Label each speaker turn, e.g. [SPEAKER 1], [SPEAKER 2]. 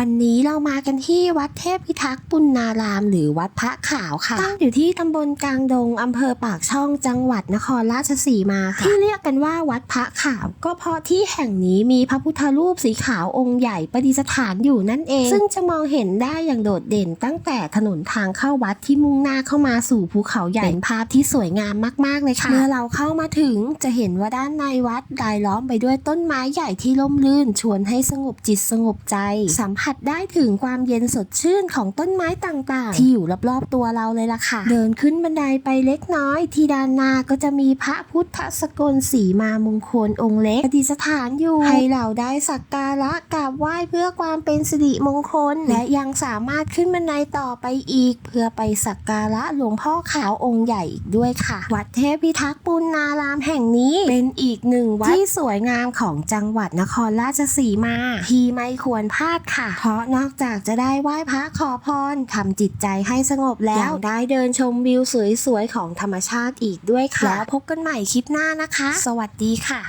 [SPEAKER 1] วันนี้เรามากันที่วัดเทพพิทักษ์ปุณณาราม หรือวัดพระขาวค่ะตั้งอยู่ที่ตำบลกลางดงอำเภอปากช่องจังหวัดนครราชสีมาค่ะที่เรียกกันว่าวัดพระขาว ก็เพราะที่แห่งนี้มีพระพุทธรูปสีขาวองค์ใหญ่ประดิษฐานอยู่นั่นเอง ซึ่งจะมองเห็นได้อย่างโดดเด่นตั้งแต่ถนนทางเข้าวัดที่มุ่งหน้าเข้ามาสู่ภูเขาใหญ่เป็นภาพที่สวยงามมากๆเลยค่ะเมื่อเราเข้ามาถึงจะเห็นว่าด้านในวัดรายล้อมไปด้วยต้นไม้ใหญ่ที่ร่มรื่นชวนให้สงบจิตสงบใจสัมผัสได้ถึงความเย็นสดชื่นของต้นไม้ต่างๆ ที่อยู่รอบๆตัวเราเลยล่ะค่ะ เดินขึ้นบันไดไปเล็กน้อย ที่ด้านหน้าก็จะมีพระพุทธสกลสีมามงคลองค์เล็กประดิษฐานอยู่ให้เราได้สักการะกราบไหว้เพื่อความเป็นสิริมงคล และยังสามารถขึ้นบันไดต่อไปอีก เพื่อไปสักการะหลวงพ่อขาวองค์ใหญ่อีกด้วยค่ะ วัดเทพพิทักษ์ปุณณารามแห่งนี้ เป็นอีกหนึ่งวัดที่สวยงามของจังหวัดนครราชสีมาที่ไม่ควรพลาดค่ะเพราะนอกจากจะได้ไหว้พระขอพรทำจิตใจให้สงบแล้วยังได้เดินชมวิวสวยๆของธรรมชาติอีกด้วยค่ะ แล้วพบกันใหม่คลิปหน้านะคะ สวัสดีค่ะ